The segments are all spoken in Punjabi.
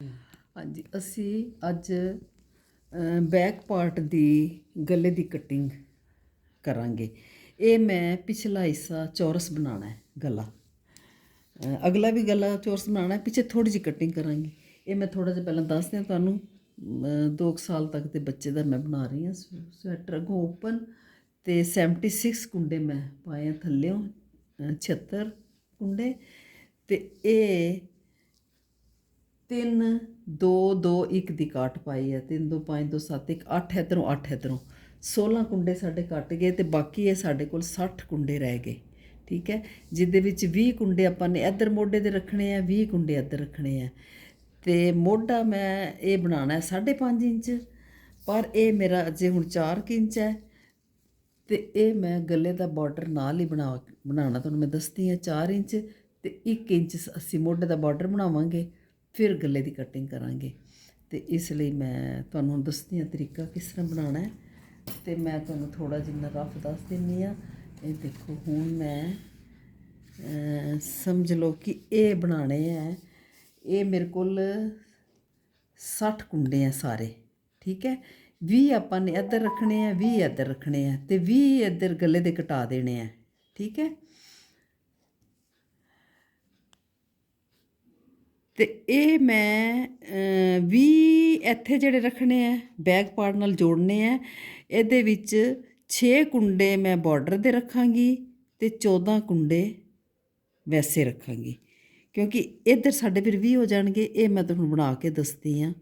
ਹਾਂਜੀ ਅਸੀਂ ਅੱਜ ਬੈਕ ਪਾਰਟ ਦੀ ਗਲੇ ਦੀ ਕਟਿੰਗ ਕਰਾਂਗੇ। ਇਹ ਮੈਂ ਪਿਛਲਾ ਹਿੱਸਾ ਚੌਰਸ ਬਣਾਉਣਾ ਹੈ ਗਲਾ। ਅਗਲਾ ਵੀ ਗਲਾ ਚੌਰਸ ਬਣਾਉਣਾ ਹੈ ਪਿੱਛੇ ਥੋੜੀ ਜਿਹੀ ਕਟਿੰਗ ਕਰਾਂਗੇ। ਇਹ ਮੈਂ ਥੋੜਾ ਜਿਹਾ ਪਹਿਲਾਂ ਦੱਸ ਦਿਆਂ ਤੁਹਾਨੂੰ 2 ਸਾਲ ਤੱਕ ਦੇ ਬੱਚੇ ਦਾ ਮੈਂ ਬਣਾ ਰਹੀ ਹਾਂ ਸਵੈਟਰ। ਅਗੋਂ ਓਪਨ ਤੇ 76 ਕੁੰਡੇ ਮੈਂ ਪਾਏ ਆ ਥੱਲਿਓਂ ਅ, 76 ਕੁੰਡੇ। ਤੇ ਇਹ ਤਿੰਨ, ਦੋ ਦੋ, ਇੱਕ ਦੀ ਕਾਟ ਪਾਈ ਹੈ। ਤਿੰਨ, ਦੋ, ਪੰਜ, ਦੋ, ਸੱਤ, ਇੱਕ 8 ਇਧਰੋਂ 8 ਇਧਰੋਂ। 16 ਕੁੰਡੇ ਸਾਡੇ ਕੱਟ ਗਏ ਤੇ ਬਾਕੀ ਇਹ ਸਾਡੇ ਕੋਲ 60 ਕੁੰਡੇ ਰਹਿ ਗਏ। ਠੀਕ ਹੈ? ਜਿੱਦੇ ਵਿੱਚ 20 ਕੁੰਡੇ ਆਪਾਂ ਨੇ ਇੱਧਰ ਮੋਢੇ ਦੇ ਰੱਖਣੇ ਆ 20 ਕੁੰਡੇ ਇੱਧਰ ਰੱਖਣੇ ਆ। ਤੇ ਮੋਢਾ ਮੈਂ ਇਹ ਬਣਾਉਣਾ ਹੈ 5.5 ਇੰਚ, ਪਰ ਇਹ ਮੇਰਾ ਅਜੇ ਹੁਣ 4 ਇੰਚ ਹੈ। ਤੇ ਇਹ ਮੈਂ ਗਲੇ ਦਾ ਬਾਰਡਰ ਨਾਲ ਹੀ ਬਣਾ, ਬਣਾਉਣਾ, ਤੁਹਾਨੂੰ ਮੈਂ ਦੱਸਦੀ ਹਾਂ 4 ਇੰਚ ਤੇ 1 ਇੰਚ ਅਸੀਂ ਮੋਢੇ ਦਾ ਬਾਰਡਰ ਬਣਾਵਾਂਗੇ। ਫਿਰ ਗਲੇ ਦੀ ਕਟਿੰਗ ਕਰਾਂਗੇ। ਤੇ ਇਸ ਲਈ ਮੈਂ ਤੁਹਾਨੂੰ ਹੁਣ ਦੱਸਦੀ ਹਾਂ ਤਰੀਕਾ ਕਿਸ ਤਰ੍ਹਾਂ ਬਣਾਉਣਾ ਹੈ। ਤੇ ਮੈਂ ਤੁਹਾਨੂੰ ਥੋੜਾ ਜਿੰਨਾ ਰਫ ਦੱਸ ਦਿੰਨੀ ਆ ਇਹ ਦੇਖੋ, ਹੁਣ ਮੈਂ ਸਮਝ ਲਓ ਕਿ ਇਹ ਬਣਾਣੇ ਹੈ। ਇਹ ਮੇਰੇ ਕੋਲ 60 ਕੁੰਡੇ ਆ ਸਾਰੇ, ਠੀਕ ਹੈ? 20 ਆਪਾਂ ਨੇ ਇੱਧਰ ਰੱਖਣੇ ਆ 20 ਇੱਧਰ ਰੱਖਣੇ ਆ ਤੇ 20 ਇੱਧਰ ਗਲੇ ਦੇ ਕਟਾ ਦੇਣੇ ਆ ਠੀਕ ਹੈ? ਅਤੇ ਇਹ ਮੈਂ ਵੀਹ ਇੱਥੇ ਜਿਹੜੇ ਰੱਖਣੇ ਹੈ ਬੈਕ ਪਾਰਟ ਨਾਲ ਜੋੜਨੇ ਹੈ ਇਹਦੇ ਵਿੱਚ ਛੇ ਕੁੰਡੇ ਮੈਂ ਬਾਰਡਰ ਦੇ ਰੱਖਾਂਗੀ ਤੇ 14 ਕੁੰਡੇ ਵੈਸੇ ਰੱਖਾਂਗੀ। ਕਿਉਂਕਿ ਇੱਧਰ ਸਾਡੇ ਫਿਰ 20 ਹੋ ਜਾਣਗੇ, ਇਹ ਮੈਂ ਤੁਹਾਨੂੰ ਬਣਾ ਕੇ ਦੱਸਦੀ ਆ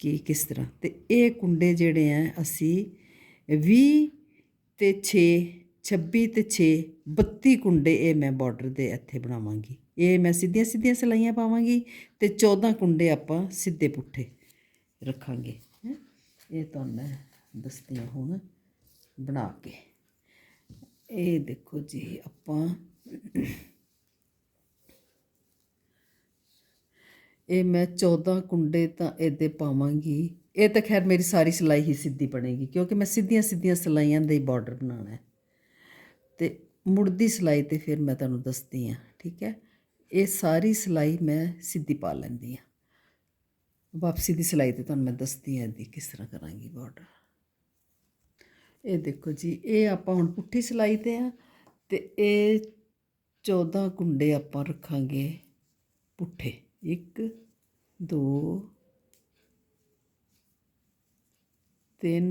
ਕਿ ਕਿਸ ਤਰ੍ਹਾਂ। ਤੇ ਇਹ ਕੁੰਡੇ ਜਿਹੜੇ ਆ, ਅਸੀਂ 20 ਤੇ 6 26 ਤੇ 6 32 ਕੁੰਡੇ ਇਹ ਮੈਂ ਬਾਰਡਰ ਦੇ ਇੱਥੇ ਬਣਾਵਾਂਗੀ। ਇਹ ਮੈਂ ਸਿੱਧੀਆਂ ਸਿੱਧੀਆਂ ਸਲਾਈਆਂ ਪਾਵਾਂਗੀ ਤੇ 14 ਕੁੰਡੇ ਆਪਾਂ ਸਿੱਧੇ ਪੁੱਠੇ ਰੱਖਾਂਗੇ, ਹੈਂ। ਇਹ ਤੁਹਾਨੂੰ ਮੈਂ ਦੱਸਦੀ ਹਾਂ ਹੁਣ ਬਣਾ ਕੇ। ਇਹ ਦੇਖੋ ਜੀ, ਆਪਾਂ ਇਹ ਮੈਂ 14 ਕੁੰਡੇ ਤਾਂ ਇਹਦੇ ਪਾਵਾਂਗੀ। ਇਹ ਤਾਂ ਖੈਰ ਮੇਰੀ ਸਾਰੀ ਸਿਲਾਈ ਹੀ ਸਿੱਧੀ ਬਣੇਗੀ, ਕਿਉਂਕਿ ਮੈਂ ਸਿੱਧੀਆਂ ਸਿੱਧੀਆਂ ਸਿਲਾਈਆਂ ਦਾ ਹੀ ਬਾਰਡਰ ਬਣਾਉਣਾ ਹੈ। ਤੇ ਮੁੜਦੀ ਸਿਲਾਈ ਤੇ ਫਿਰ ਮੈਂ ਤੁਹਾਨੂੰ ਦੱਸਦੀ ਹਾਂ, ਠੀਕ ਹੈ? ਇਹ ਸਾਰੀ ਸਿਲਾਈ ਮੈਂ ਸਿੱਧੀ ਪਾ ਲੈਂਦੀ ਹਾਂ। ਵਾਪਸੀ ਦੀ ਸਿਲਾਈ ਤੇ ਤੁਹਾਨੂੰ ਮੈਂ ਦੱਸਦੀ ਹਾਂ ਇਹਦੀ ਕਿਸ ਤਰ੍ਹਾਂ ਕਰਾਂਗੀ ਬਾਰਡਰ ਇਹ ਦੇਖੋ ਜੀ, ਇਹ ਆਪਾਂ ਹੁਣ ਪੁੱਠੀ ਸਿਲਾਈ ਤੇ ਆ ਤੇ ਇਹ 14 ਕੁੰਡੇ ਆਪਾਂ ਰੱਖਾਂਗੇ ਪੁੱਠੇ। 1 2 3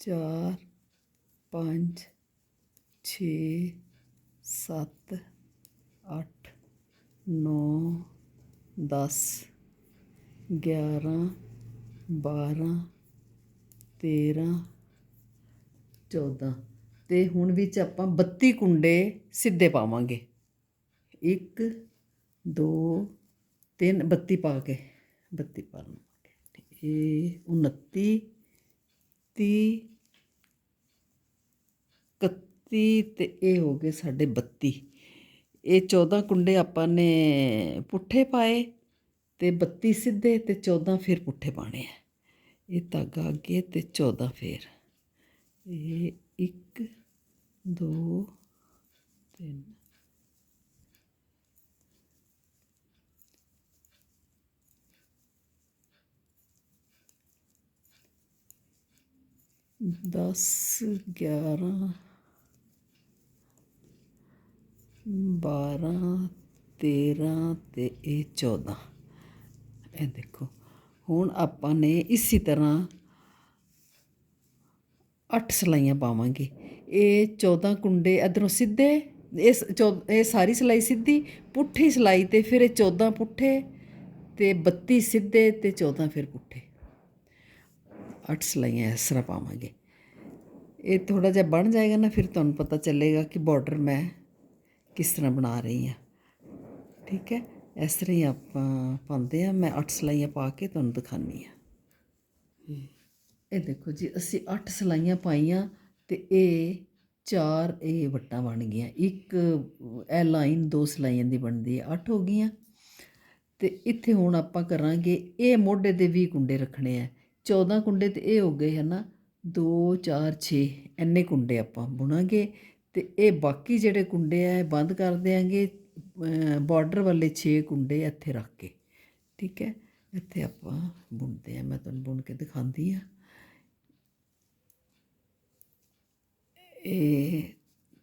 4 5 6 7 8 9 10 11 12 13 14 ਤੇ ਹੁਣ ਵਿੱਚ ਆਪਾਂ 32 ਕੁੰਡੇ ਸਿੱਧੇ ਪਾਵਾਂਗੇ। 1 2 3 32 ਪਾ ਕੇ 32 ਪਾ ਲਵਾਂਗੇ। ਇਹ 29 30 31 ਤੇ ਇਹ ਹੋ ਗਏ ਸਾਡੇ 32 ਇਹ 14 ਕੁੰਡੇ ਆਪਾਂ ਨੇ ਪੁੱਠੇ ਪਾਏ ਤੇ 32 ਸਿੱਧੇ ਤੇ 14 ਫਿਰ ਪੁੱਠੇ ਪਾਣੇ ਆ। ਇਹ ਧਾਗਾ ਅੱਗੇ ਤੇ 14 ਫੇਰ। ਇਹ 1 2 3 10 11 ਬਾਰ੍ਹਾਂ ਤੇਰ੍ਹਾਂ ਅਤੇ ਇਹ ਚੌਦਾਂ। ਇਹ ਦੇਖੋ, ਹੁਣ ਆਪਾਂ ਨੇ ਇਸੇ ਤਰ੍ਹਾਂ ਅੱਠ ਸਲਾਈਆਂ ਪਾਵਾਂਗੇ। ਇਹ 14 ਕੁੰਡੇ ਇਧਰੋਂ ਸਿੱਧੇ ਇਸ ਇਹ ਸਾਰੀ ਸਲਾਈ ਸਿੱਧੀ, ਪੁੱਠੀ ਸਲਾਈ ਤੇ ਫਿਰ ਇਹ 14 ਪੁੱਠੇ ਤੇ 32 ਸਿੱਧੇ ਤੇ 14 ਫਿਰ ਪੁੱਠੇ। ਅੱਠ ਸਲਾਈਆਂ ਇਸ ਤਰ੍ਹਾਂ ਪਾਵਾਂਗੇ। ਇਹ ਥੋੜਾ ਜਿਹਾ ਬਣ ਜਾਏਗਾ ਨਾ, ਫਿਰ ਤੁਹਾਨੂੰ ਪਤਾ ਚੱਲੇਗਾ ਕਿ ਬਾਰਡਰ ਮੈਂ ਕਿਸ ਤਰ੍ਹਾਂ ਬਣਾ ਰਹੀ ਹਾਂ। ਠੀਕ ਹੈ, ਇਸ ਤਰ੍ਹਾਂ ਹੀ ਆਪਾਂ ਪਾਉਂਦੇ ਆ ਮੈਂ 8 ਸਲਾਈਆਂ ਪਾ ਕੇ ਤੁਹਾਨੂੰ ਦਿਖਾਨੀ ਆ ਇਹ ਦੇਖੋ ਜੀ, ਅਸੀਂ 8 ਸਲਾਈਆਂ ਪਾਈਆਂ ਤੇ ਇਹ ਚਾਰ ਇਹ ਵੱਟਾਂ ਬਣ ਗਈਆਂ। ਇੱਕ, ਇਹ ਲਾਈਨ ਦੋ ਸਲਾਈਆਂ ਦੀ ਬਣਦੀ ਹੈ। 8 ਹੋ ਗਈਆਂ। ਤੇ ਇੱਥੇ ਹੁਣ ਆਪਾਂ ਕਰਾਂਗੇ, ਇਹ ਮੋਢੇ ਦੇ 20 ਕੁੰਡੇ ਰੱਖਣੇ ਆ। 14 ਕੁੰਡੇ ਤੇ ਇਹ ਹੋ ਗਏ ਹਨਾ 2 4 6 ਇੰਨੇ ਕੁੰਡੇ ਆਪਾਂ ਬੁਣਾਂਗੇ। ਅਤੇ ਇਹ ਬਾਕੀ ਜਿਹੜੇ ਕੁੰਡੇ ਆ, ਇਹ ਬੰਦ ਕਰ ਦਿਆਂਗੇ ਬਾਰਡਰ ਵਾਲੇ 6 ਕੁੰਡੇ ਇੱਥੇ ਰੱਖ ਕੇ। ਠੀਕ ਹੈ? ਇੱਥੇ ਆਪਾਂ ਬੁਣਦੇ ਆ, ਮੈਂ ਤੁਹਾਨੂੰ ਬੁਣ ਕੇ ਦਿਖਾਉਂਦੀ ਆ ਇਹ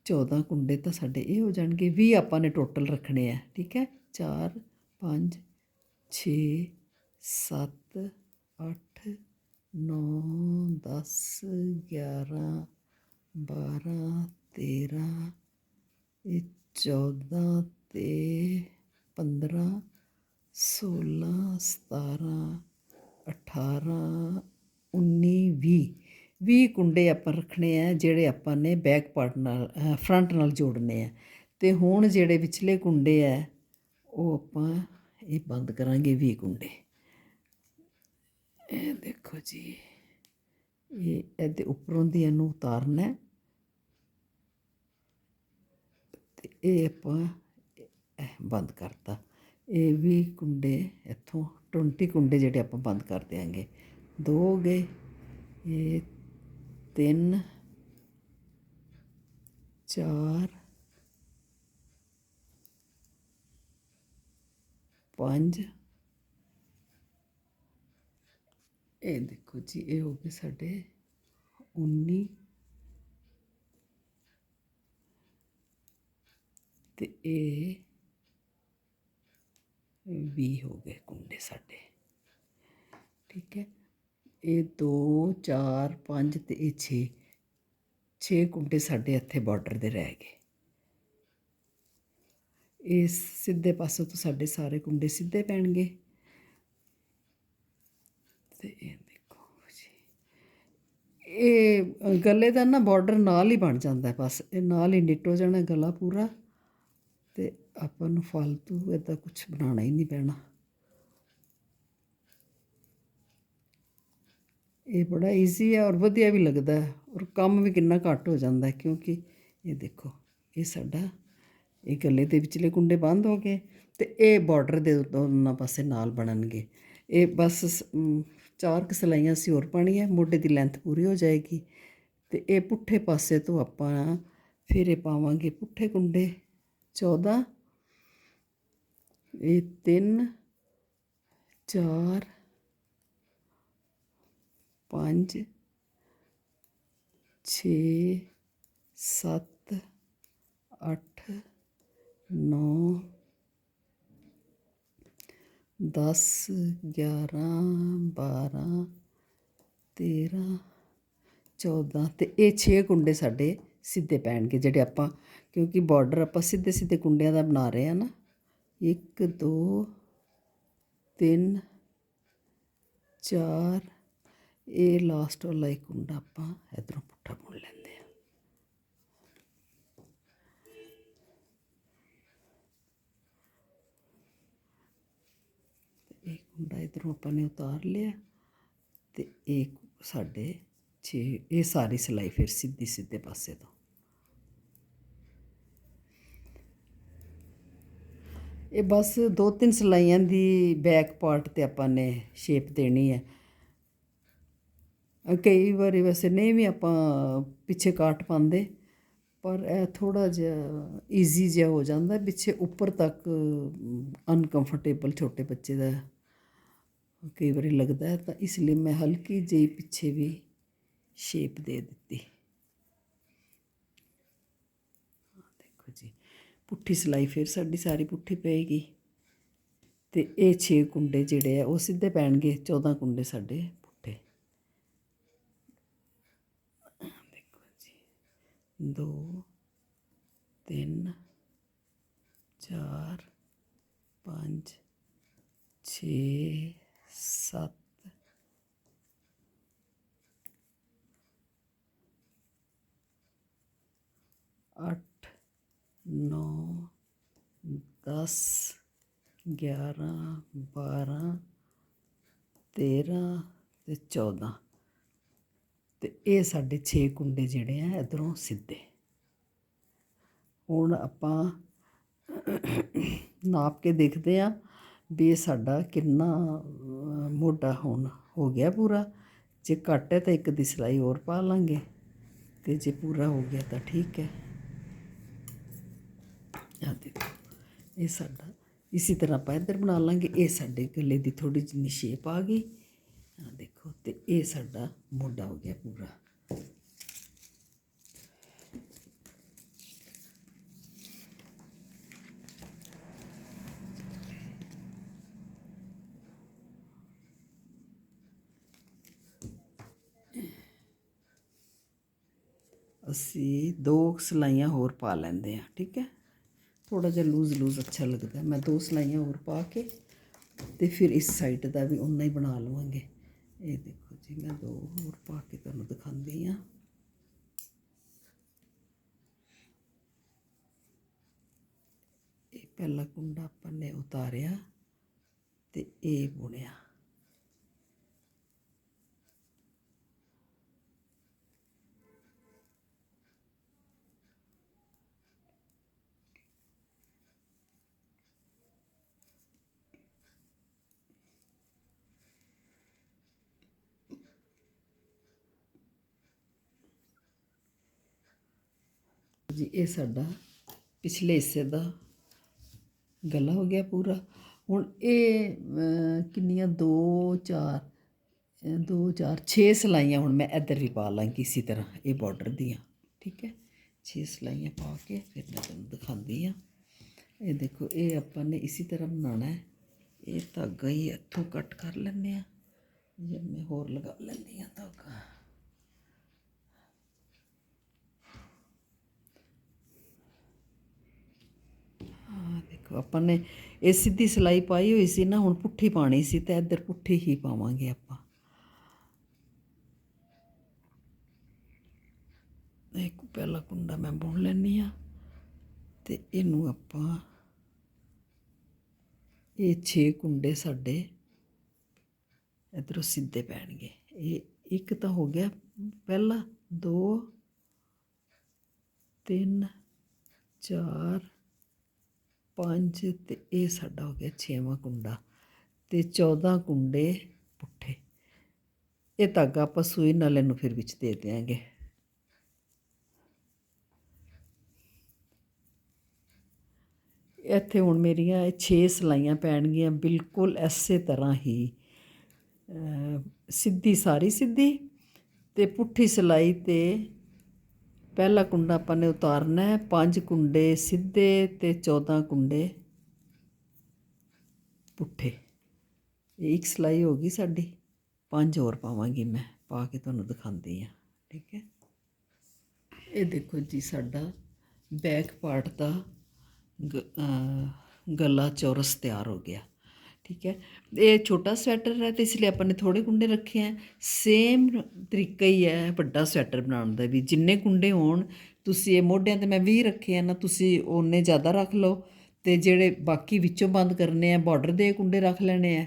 14 ਕੁੰਡੇ ਤਾਂ ਸਾਡੇ ਇਹ ਹੋ ਜਾਣਗੇ 20 ਆਪਾਂ ਨੇ ਟੋਟਲ ਰੱਖਣੇ ਆ। ਠੀਕ ਹੈ? 4 5 6 7 8 9 10 11 12 13 ਇਹ 14 ਤੇ 15 16 17 18 19 20 20 ਕੁੰਡੇ ਆਪਾਂ ਰੱਖਣੇ ਆ, ਜਿਹੜੇ ਆਪਾਂ ਨੇ ਬੈਕ ਪਾਰਟ ਨਾਲ ਫਰੰਟ ਨਾਲ ਜੋੜਨੇ ਆ। ਅਤੇ ਹੁਣ ਜਿਹੜੇ ਵਿਚਲੇ ਕੁੰਡੇ ਆ, ਉਹ ਆਪਾਂ ਇਹ ਬੰਦ ਕਰਾਂਗੇ ਵੀਹ ਕੁੰਡੇ। ਇਹ ਦੇਖੋ ਜੀ, ਇਹ ਇਹਦੇ ਉੱਪਰੋਂ ਦੀ ਇਹਨੂੰ ਉਤਾਰਨਾ ਹੈ ਇਹ ਆਪਾਂ ਬੰਦ ਕਰਤਾ। ਇਹ ਵੀ ਕੁੰਡੇ ਇੱਥੋਂ 20 ਕੁੰਡੇ ਜਿਹੜੇ ਆਪਾਂ ਬੰਦ ਕਰ ਦਿਆਂਗੇ। ਦੋ ਹੋ ਗਏ। ਇਹ ਤਿੰਨ, ਚਾਰ, ਪੰਜ। ਇਹ ਦੇਖੋ ਜੀ, ਇਹ ਹੋ ਗਏ ਸਾਡੇ 19 ਤੇ ਇਹ ਵੀਹ ਹੋ ਗਏ ਕੁੰਡੇ ਸਾਡੇ। ਠੀਕ ਹੈ? ਇਹ 2 4 5 ਤੇ ਇਹ 6 6 ਕੁੰਡੇ ਸਾਡੇ ਇੱਥੇ ਬਾਰਡਰ ਦੇ ਰਹਿ ਗਏ। ਇਸ ਸਿੱਧੇ ਪਾਸੇ ਤੋਂ ਸਾਡੇ ਸਾਰੇ ਕੁੰਡੇ ਸਿੱਧੇ ਪੈਣਗੇ। ਤੇ ਇਹ ਦੇਖੋ ਜੀ। ਇਹ ਗਲੇ ਦਾ ਨਾ ਬਾਰਡਰ ਨਾਲ ਹੀ ਬਣ ਜਾਂਦਾ ਬਸ। ਇਹ ਨਾਲ ਹੀ ਨਿੱਟ ਹੋ ਜਾਣਾ ਗਲਾ ਪੂਰਾ। ਅਤੇ ਆਪਾਂ ਨੂੰ ਫालतू ਇਹਦਾ ਕੁਝ ਬਣਾਉਣਾ ਹੀ ਨਹੀਂ ਪੈਣਾ। ਇਹ ਬੜਾ ਈਜ਼ੀ ਹੈ ਔਰ ਵਧੀਆ ਵੀ ਲੱਗਦਾ ਹੈ ਔਰ ਕੰਮ ਵੀ ਕਿੰਨਾ ਘੱਟ ਹੋ ਜਾਂਦਾ ਕਿਉਂਕਿ ਇਹ ਦੇਖੋ, ਇਹ ਸਾਡਾ, ਇਹ ਗਲੇ ਦੇ ਵਿਚਲੇ ਕੁੰਡੇ ਬੰਦ ਹੋ ਗਏ ਤੇ ਇਹ ਬਾਰਡਰ ਦੇ ਦੋਨਾਂ ਪਾਸੇ ਨਾਲ ਬਣਨਗੇ। ਇਹ ਬਸ ਚਾਰ ਕੁ ਸਲਾਈਆਂ ਸੀ ਹੋਰ ਪਾਣੀ ਹੈ ਮੋਢੇ ਦੀ ਲੈਂਥ ਪੂਰੀ ਹੋ ਜਾਏਗੀ ਤੇ ਇਹ ਪੁੱਠੇ ਪਾਸੇ ਤੋਂ ਆਪਾਂ ਫਿਰ ਇਹ ਪਾਵਾਂਗੇ ਪੁੱਠੇ ਕੁੰਡੇ। 14 ਇਹ 3 4 5 6 7 8 9 10 11 12 13 14 ਤੇ ਇਹ 6 ਕੁੰਡੇ ਸਾਡੇ ਸਿੱਧੇ ਪੈਣਗੇ ਜਿਹੜੇ ਆਪਾਂ, ਕਿਉਂਕਿ ਬਾਰਡਰ ਆਪਾਂ ਸਿੱਧੇ ਸਿੱਧੇ ਕੁੰਡਿਆਂ ਦਾ ਬਣਾ ਰਹੇ ਆ ਨਾ। 1 2 3 4 ਇਹ ਲਾਸਟ ਵਾਲਾ ਇੱਕ ਕੁੰਡਾ ਆਪਾਂ ਇਧਰੋਂ ਪੁੱਠਾ ਬੁਣ ਲੈਂਦੇ ਆ। ਇਹ ਕੁੰਡਾ ਇਧਰੋਂ ਆਪਾਂ ਨੇ ਉਤਾਰ ਲਿਆ ਤੇ ਇਹ ਸਾਡੇ 6 ਇਹ ਸਾਰੀ ਸਿਲਾਈ ਫਿਰ ਸਿੱਧੀ ਸਿੱਧੇ ਪਾਸੇ ਤੋਂ। ਇਹ ਬਸ ਦੋ ਤਿੰਨ ਸਲਾਈਆਂ ਦੀ ਬੈਕ ਪਾਰਟ ਤੇ ਆਪਾਂ ਨੇ ਸ਼ੇਪ ਦੇਣੀ ਹੈ। ਕਈ ਵਾਰੀ ਵੈਸੇ ਨਹੀਂ ਵੀ ਆਪਾਂ ਪਿੱਛੇ ਕਾਟ ਪਾਉਂਦੇ, ਪਰ ਇਹ ਥੋੜਾ ਜਿਹਾ ਈਜ਼ੀ ਜਿਹਾ ਹੋ ਜਾਂਦਾ, ਪਿੱਛੇ ਉੱਪਰ ਤੱਕ ਅਨਕੰਫਰਟੇਬਲ ਛੋਟੇ ਬੱਚੇ ਦਾ ਕਈ ਵਾਰੀ ਲੱਗਦਾ ਤਾਂ ਇਸ ਲਈ ਮੈਂ ਹਲਕੀ ਜਿਹੀ ਪਿੱਛੇ ਵੀ ਸ਼ੇਪ ਦੇ ਦਿੱਤੀ ਆਹ ਦੇਖੋ ਜੀ ਪੁੱਠੀ ਸਿਲਾਈ ਫਿਰ ਸਾਡੀ ਸਾਰੀ ਪੁੱਠੀ ਪਏਗੀ। ਤੇ ਇਹ 6 ਕੁੰਡੇ ਜਿਹੜੇ ਆ, ਉਹ ਸਿੱਧੇ ਪੈਣਗੇ 14 ਕੁੰਡੇ ਸਾਡੇ ਪੁੱਠੇ। ਦੇਖੋ ਜੀ 2 3 4 5 6 7 ਅੱਠ ਨੌ ਦਸ ਗਿਆਰਾਂ ਬਾਰਾਂ ਤੇਰਾਂ ਅਤੇ ਚੌਦਾਂ। ਅਤੇ ਇਹ ਸਾਡੇ ਛੇ ਕੁੰਡੇ ਜਿਹੜੇ ਆ ਇਧਰੋਂ ਸਿੱਧੇ। ਹੁਣ ਆਪਾਂ ਨਾਪ ਕੇ ਦੇਖਦੇ ਆ ਵੀ ਇਹ ਸਾਡਾ ਕਿੰਨਾ ਅਹ, ਮੋਢਾ ਹੁਣ ਹੋ ਗਿਆ ਪੂਰਾ। ਜੇ ਘੱਟ ਹੈ ਤਾਂ ਇੱਕ ਦੀ ਸਿਲਾਈ ਹੋਰ ਪਾ ਲਾਂਗੇ। ਤੇ ਜੇ ਪੂਰਾ ਹੋ ਗਿਆ ਤਾਂ ਠੀਕ ਹੈ। ਆ ਦੇਖੋ ਇਹ ਸਾਡਾ, ਇਸੇ ਤਰ੍ਹਾਂ ਆਪਾਂ ਇੱਧਰ ਬਣਾ ਲਾਂਗੇ, ਇਹ ਸਾਡੇ ਗਲੇ ਦੀ ਥੋੜੀ ਜਿਹੀ ਸ਼ੇਪ ਆ ਗਈ। ਆ ਦੇਖੋ, ਤੇ ਇਹ ਸਾਡਾ ਮੋਢਾ ਹੋ ਗਿਆ ਪੂਰਾ। ਅਸੀਂ ਦੋ ਸਲਾਈਆਂ ਹੋਰ ਪਾ ਲੈਂਦੇ ਆ ਠੀਕ ਹੈ? ਥੋੜਾ ਜਿਹਾ ਲੂਜ਼ ਲੂਜ਼ ਅੱਛਾ ਲੱਗਦਾ। ਮੈਂ ਦੋ ਸਲਾਈਆਂ ਹੋਰ ਪਾ ਕੇ ਤੇ ਫਿਰ ਇਸ ਸਾਈਡ ਦਾ ਵੀ ਉਨਾ ਹੀ ਬਣਾ ਲਵਾਂਗੇ। ਇਹ ਦੇਖੋ ਜੀ, ਮੈਂ ਦੋ ਹੋਰ ਪਾ ਕੇ ਤੁਹਾਨੂੰ ਦਿਖਾਉਂਦੀ ਆ ਇਹ ਪਹਿਲਾ ਕੁੰਡਾ ਆਪਾਂ ਨੇ ਉਤਾਰਿਆ ਤੇ ਇਹ ਬੁਣਿਆ। ਜੀ, ਇਹ ਸਾਡਾ ਪਿਛਲੇ ਹਿੱਸੇ ਦਾ ਗਲਾ ਹੋ ਗਿਆ ਪੂਰਾ। ਹੁਣ ਇਹ ਕਿੰਨੀਆਂ? 2 4 2 4 6 ਸਲਾਈਆਂ ਹੁਣ ਮੈਂ ਇੱਧਰ ਵੀ ਪਾ ਲਾਂਗੀ ਇਸੇ ਤਰ੍ਹਾਂ, ਇਹ ਬਾਰਡਰ ਦੀਆਂ, ਠੀਕ ਹੈ? 6 ਸਲਾਈਆਂ ਪਾ ਕੇ ਫਿਰ ਮੈਂ ਤੁਹਾਨੂੰ ਦਿਖਾਉਂਦੀ ਆ ਇਹ ਦੇਖੋ, ਇਹ ਆਪਾਂ ਨੇ ਇਸੇ ਤਰ੍ਹਾਂ ਬਣਾਉਣਾ ਹੈ। ਇਹ ਧਾਗਾ ਹੀ ਇੱਥੋਂ ਕੱਟ ਕਰ ਲੈਂਦੇ ਆ ਜੇ ਮੈਂ ਹੋਰ ਲਗਾ ਲੈਂਦੀ ਆ ਧਾਗਾ। ਹਾਂ ਦੇਖੋ, ਆਪਾਂ ਨੇ ਇਹ ਸਿੱਧੀ ਸਿਲਾਈ ਪਾਈ ਹੋਈ ਸੀ ਨਾ, ਹੁਣ ਪੁੱਠੀ ਪਾਣੀ ਸੀ ਤਾਂ ਇੱਧਰ ਪੁੱਠੀ ਹੀ ਪਾਵਾਂਗੇ ਆਪਾਂ। ਇੱਕ ਪਹਿਲਾ ਕੁੰਡਾ ਮੈਂ ਬੁਣ ਲੈਣੀ ਆ ਤੇ ਇਹਨੂੰ ਆਪਾਂ ਇਹ 6 ਕੁੰਡੇ ਸਾਡੇ ਇਧਰੋਂ ਸਿੱਧੇ ਪੈਣਗੇ। ਇਹ ਇੱਕ ਤਾਂ ਹੋ ਗਿਆ ਪਹਿਲਾ 2 3 4 ਪੰਜ ਤੇ ਇਹ ਸਾਡਾ ਹੋ ਗਿਆ ਛੇਵਾਂ ਕੁੰਡਾ ਤੇ 14 ਕੁੰਡੇ ਪੁੱਠੇ। ਇਹ ਧਾਗਾ ਆਪਾਂ ਸੂਈ ਨਾਲ ਇਹਨੂੰ ਫਿਰ ਵਿੱਚ ਦੇ ਦਿਆਂਗੇ। ਇੱਥੇ ਹੁਣ ਮੇਰੀਆਂ ਇਹ 6 ਸਲਾਈਆਂ ਪੈਣਗੀਆਂ ਬਿਲਕੁਲ ਐਸੇ ਤਰ੍ਹਾਂ ਹੀ ਸਿੱਧੀ ਸਾਰੀ ਸਿੱਧੀ ਤੇ ਪੁੱਠੀ ਸਲਾਈ ਤੇ ਪਹਿਲਾ ਕੁੰਡਾ ਆਪਾਂ ਨੇ ਉਤਾਰਨਾ ਹੈ, ਪੰਜ ਕੁੰਡੇ ਸਿੱਧੇ ਤੇ 14 ਕੁੰਡੇ ਪੁੱਠੇ। ਇਹ ਇੱਕ ਸਲਾਈ ਹੋ ਗਈ ਸਾਡੀ। ਪੰਜ ਹੋਰ ਪਾਵਾਂਗੀ ਮੈਂ, ਪਾ ਕੇ ਤੁਹਾਨੂੰ ਦਿਖਾਉਂਦੀ ਆ ਠੀਕ ਹੈ? ਇਹ ਦੇਖੋ ਜੀ ਸਾਡਾ ਬੈਕ ਪਾਰਟ ਦਾ ਗਲਾ ਚੌਰਸ ਤਿਆਰ ਹੋ ਗਿਆ। ਠੀਕ ਹੈ। ਇਹ ਛੋਟਾ ਸਵੈਟਰ ਹੈ ਤੇ ਇਸ ਲਈ ਆਪਾਂ ਨੇ ਥੋੜੇ ਕੁੰਡੇ ਰੱਖੇ ਆ ਸੇਮ ਤਰੀਕਾ ਹੀ ਹੈ ਵੱਡਾ ਸਵੈਟਰ ਬਣਾਉਣ ਦਾ ਵੀ। ਜਿੰਨੇ ਕੁੰਡੇ ਹੋਣ, ਤੁਸੀਂ ਇਹ ਮੋਢਿਆਂ ਤੇ ਮੈਂ 20 ਰੱਖੇ ਆ ਨਾ, ਤੁਸੀਂ ਉਹਨੇ ਜ਼ਿਆਦਾ ਰੱਖ ਲਓ ਤੇ ਜਿਹੜੇ ਬਾਕੀ ਵਿੱਚੋਂ ਬੰਦ ਕਰਨੇ ਆ, ਬਾਰਡਰ ਦੇ ਕੁੰਡੇ ਰੱਖ ਲੈਣੇ ਆ।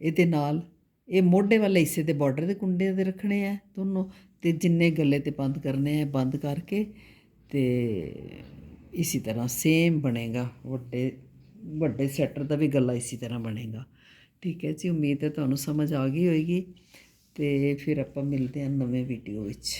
ਇਹਦੇ ਨਾਲ, ਇਹ ਮੋਢੇ ਵਾਲੇ ਹਿੱਸੇ ਦੇ ਬਾਰਡਰ ਦੇ ਕੁੰਡੇ ਦੇ ਰੱਖਣੇ ਆ ਦੋਨੋਂ ਤੇ ਜਿੰਨੇ ਗੱਲੇ ਤੇ ਬੰਦ ਕਰਨੇ ਆ, ਬੰਦ ਕਰਕੇ ਤੇ ਇਸੇ ਤਰ੍ਹਾਂ ਸੇਮ ਬਣੇਗਾ ਵੱਡੇ ਵੱਡੇ ਸੈਟਰ ਦਾ ਵੀ ਗੱਲਾ ਇਸੇ ਤਰ੍ਹਾਂ ਬਣੇਗਾ। ਠੀਕ ਹੈ ਜੀ, ਉਮੀਦ ਹੈ ਤੁਹਾਨੂੰ ਸਮਝ ਆ ਗਈ ਹੋਏਗੀ ਤੇ ਫਿਰ ਆਪਾਂ ਮਿਲਦੇ ਹਾਂ ਨਵੇਂ ਵੀਡੀਓ ਵਿੱਚ।